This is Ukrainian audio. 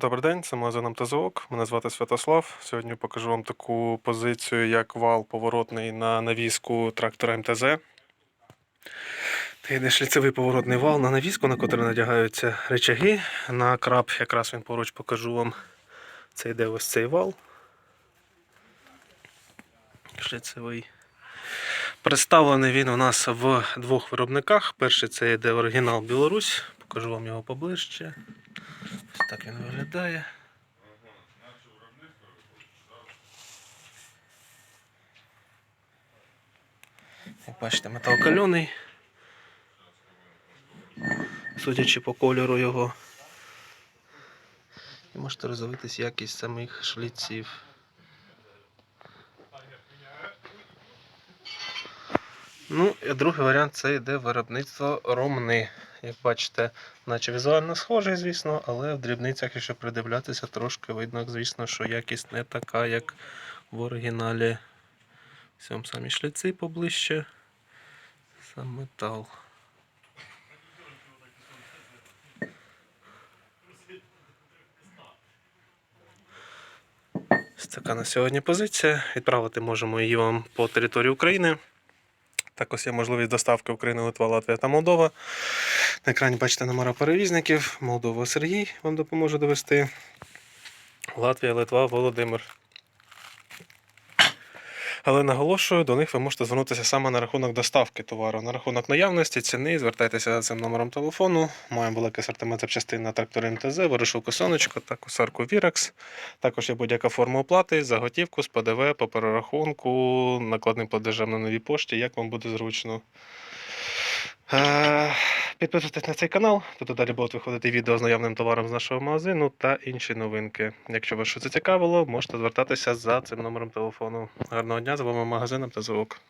Добрий день, це магазин МТЗОК. Мене звати Святослав. Сьогодні покажу вам таку позицію, як вал поворотний на навіску трактора МТЗ. Це йде шліцевий поворотний вал на навіску, на котрий надягаються речаги. На краб, якраз він поруч покажу вам. Це йде ось цей вал. Шліцевий. Представлений він у нас в двох виробниках. Перший це йде оригінал Білорусь. Покажу вам його поближче. Ось так він виглядає. Як бачите, метал кальоний. Судячи по кольору його. І можете роздивитись якість самих шліців. Ну, і другий варіант це йде виробництво ромни. Як бачите, наче візуально схожий, звісно, але в дрібницях, якщо придивлятися, трошки видно, звісно, що якість не така, як в оригіналі. Ось самі шліци поближче. Сам метал. Така на сьогодні позиція. Відправити можемо її вам по території України. Також є можливість доставки України, Литва, Латвія та Молдова. На екрані бачите номера перевізників. Молдова Сергій вам допоможе довести. Латвія, Литва, Володимир. Але наголошую, до них ви можете звернутися саме на рахунок доставки товару. На рахунок наявності ціни, звертайтеся за цим номером телефону. Маємо великий асортимент запчастин на трактори МТЗ, вирішилку сонечко та косарку Вірекс. Також є будь-яка форма оплати за готівку, з ПДВ, по перерахунку, накладним платежем на новій пошті, як вам буде зручно. Підписуйтесь на цей канал, тут далі будуть виходити відео з наявним товаром з нашого магазину та інші новинки. Якщо вас щось зацікавило, можете звертатися за цим номером телефону. Гарного дня, з вами магазином та звук.